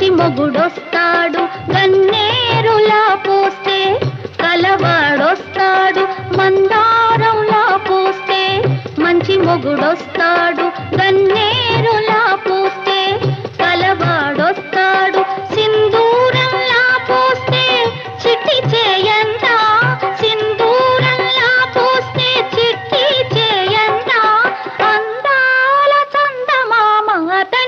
మంచి మొగుడొస్తాడు గన్నేరులా పోస్తే కలవాడొస్తాడు మందారంలా పోస్తే మంచి మొగుడొస్తాడు గన్నేరులా పోస్తే కలవాడొస్తాడు సింధూరంలా పోస్తే చిట్టి చేయంత సింధూరంలా పోస్తే చిట్టి చేయంత అందాల చందమా అతని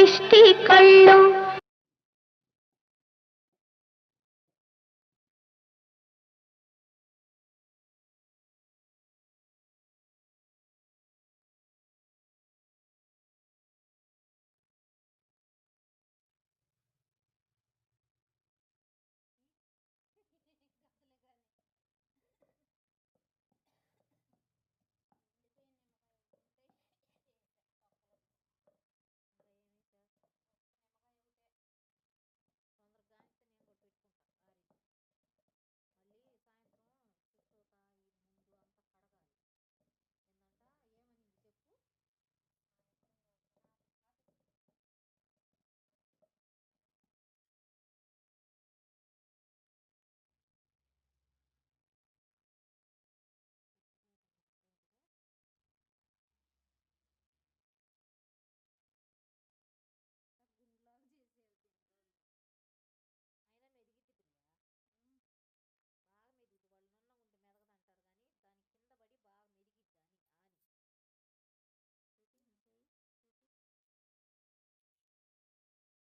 सृष्टि कर लो।